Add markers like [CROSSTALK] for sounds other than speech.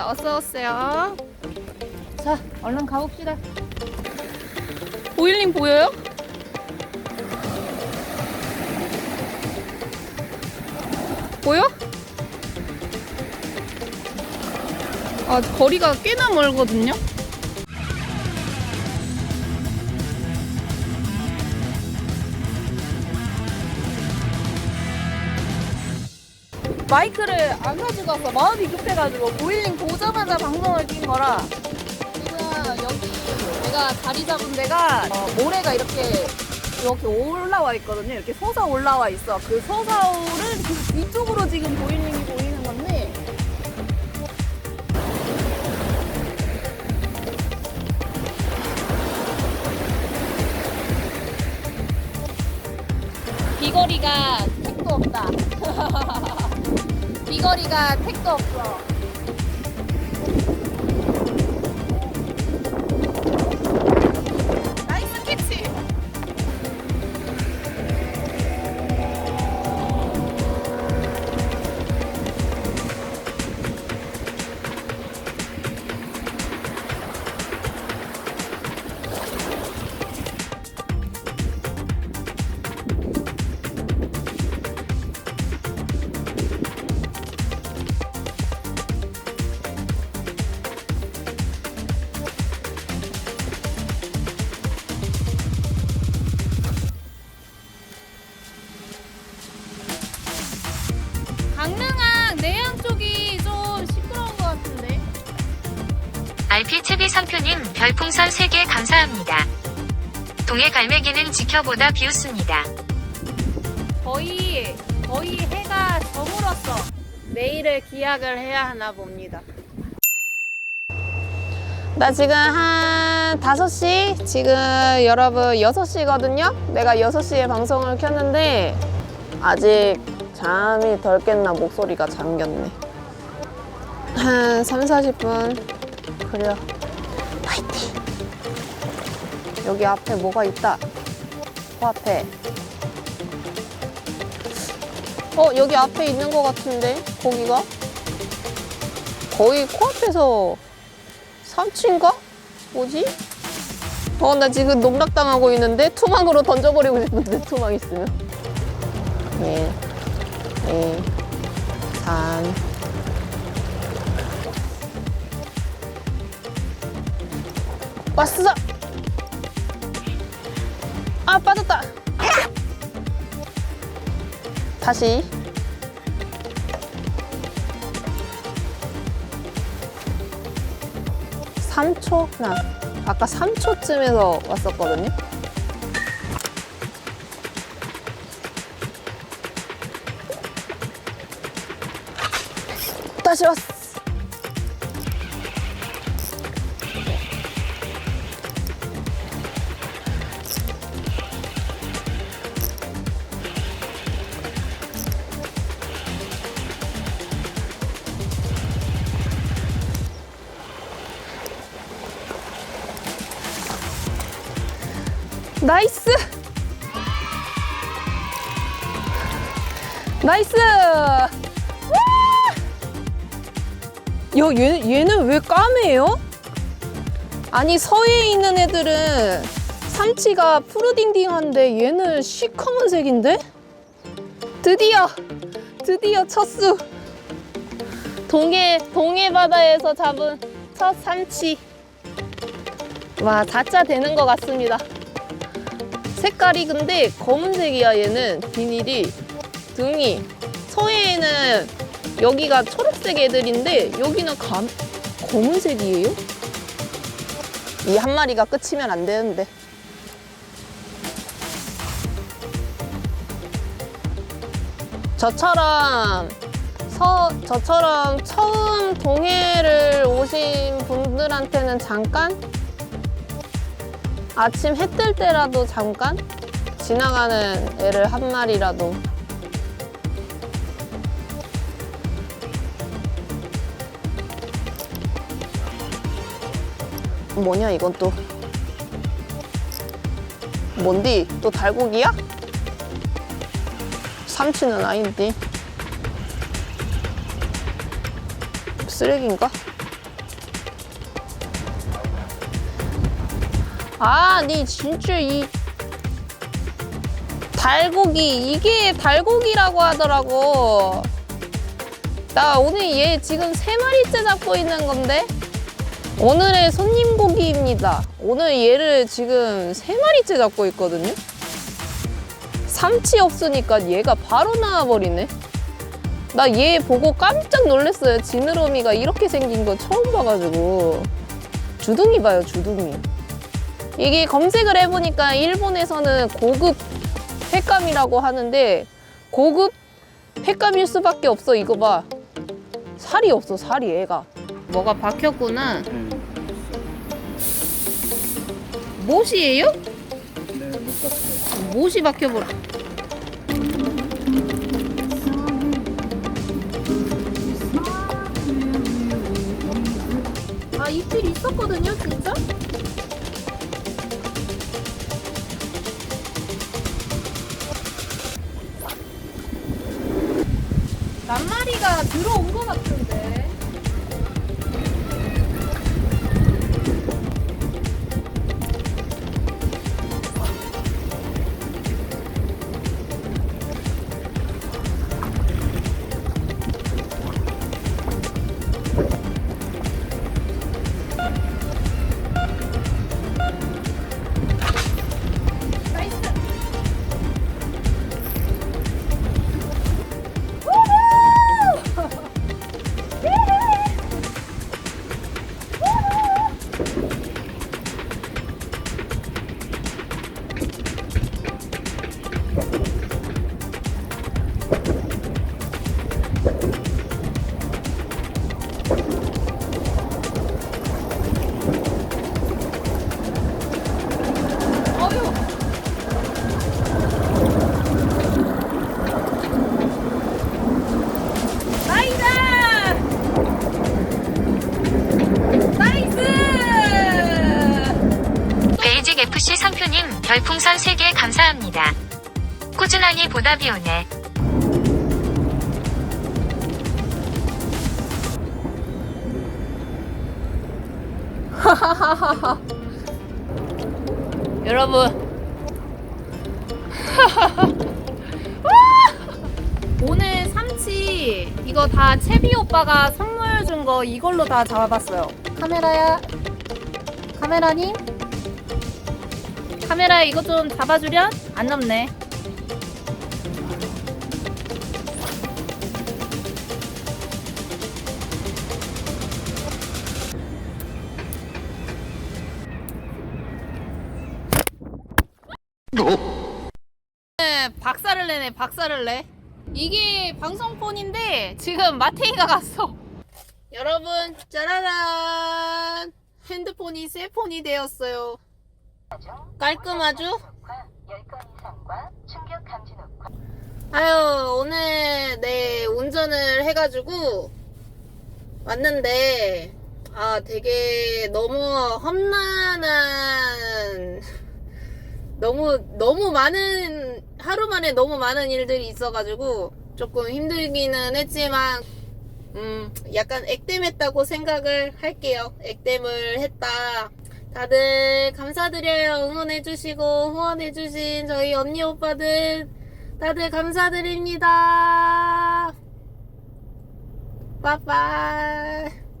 어서 오세요. 자, 얼른 가봅시다. 오일님 보여요? 보여? 아, 거리가 꽤나 멀거든요. 마이크를 안 가져가서 마음이 급해가지고 보일링 보자마자 방송을 낀 거라 지금 여기 내가 자리 잡은 데가 어, 모래가 이렇게 이렇게 올라와 있거든요. 이렇게 솟아 올라와 있어. 그 솟아오른 그 뒤쪽으로 지금 보일링이 보이는 건데 비거리가 택도 없다. [LAUGHS] 비거리가 택도 없어. RP7비 선표님 별풍선 3개 감사합니다. 동해 갈매기는 지켜보다 비웃습니다. 거의 거의 해가 저물었어. 내일을 기약을 해야 하나 봅니다. 나 지금 한 5시? 지금 여러분 6시거든요? 내가 6시에 방송을 켰는데 아직 잠이 덜 깼나 목소리가 잠겼네. 한 3, 40분. 그래요. 파이팅! 여기 앞에 뭐가 있다. 코앞에. 어, 여기 앞에 있는 것 같은데, 고기가? 거의 코앞에서 삼치인가? 뭐지? 어, 나 지금 농락당하고 있는데, 투망으로 던져버리고 싶은데, [LAUGHS] 투망 있으면. 1, 2, 3. 왔어! 아, 빠졌다! 다시. 삼초 나 아까 3초쯤에서 왔었거든요. 다시 왔어. 나이스! 나이스! 와! 야, 얘, 얘는 왜 까매요? 아니, 서해에 있는 애들은 삼치가 푸르딩딩한데 얘는 시커먼 색인데? 드디어! 드디어 첫 수! 동해, 동해 바다에서 잡은 첫 삼치. 와, 다짜 되는 것 같습니다. 색깔이 근데 검은색이야 얘는 비닐이 등이 서해에는 여기가 초록색 애들인데 여기는 감, 검은색이에요? 이 한 마리가 끝이면 안 되는데 저처럼 서, 저처럼 처음 동해를 오신 분들한테는 잠깐 아침 해 뜰 때라도 잠깐? 지나가는 애를 한 마리라도. 뭐냐 이건 또. 뭔디? 또 달고기야? 삼치는 아닌데 쓰레기인가? 아 니 진짜 이 달고기 이게 달고기라고 하더라고. 나 오늘 얘 지금 세 마리째 잡고 있는 건데 오늘의 손님 고기입니다. 오늘 얘를 지금 세 마리째 잡고 있거든요. 삼치 없으니까 얘가 바로 나와버리네. 나 얘 보고 깜짝 놀랐어요. 지느러미가 이렇게 생긴 거 처음 봐가지고. 주둥이 봐요, 주둥이. 이게 검색을 해보니까 일본에서는 고급 횟감이라고 하는데 고급 횟감일 수밖에 없어. 이거 봐. 살이 없어, 살이 애가. 뭐가 박혔구나. 못이에요? 네, 못 갔어요. 못이 박혀버려. 아, 이필 있었거든요, 진짜? 낱마리가 들어온 것 같은데. 상표님 별풍선 3개 감사합니다. 꾸준하니 보답이 오네. [LAUGHS] 여러분. [LAUGHS] 오늘 삼치 이거 다 채비 오빠가 선물 준 거 이걸로 다 잡아봤어요. 카메라야. 카메라님. 카메라 이거 좀 잡아주련? 안 넘네. 네, 박살을 내네, 박살을 내. 이게 방송폰인데 지금 마테이가 갔어. 여러분, 짜라란. 핸드폰이 셀폰이 되었어요. 깔끔하죠? 아유, 오늘 네 운전을 해가지고 왔는데 아 되게 너무 험난한 너무 너무 많은 하루 만에 너무 많은 일들이 있어가지고 조금 힘들기는 했지만 음 약간 액땜했다고 생각을 할게요. 액땜을 했다. 다들 감사드려요. 응원해주시고 후원해주신 저희 언니 오빠들 다들 감사드립니다. 빠빠이.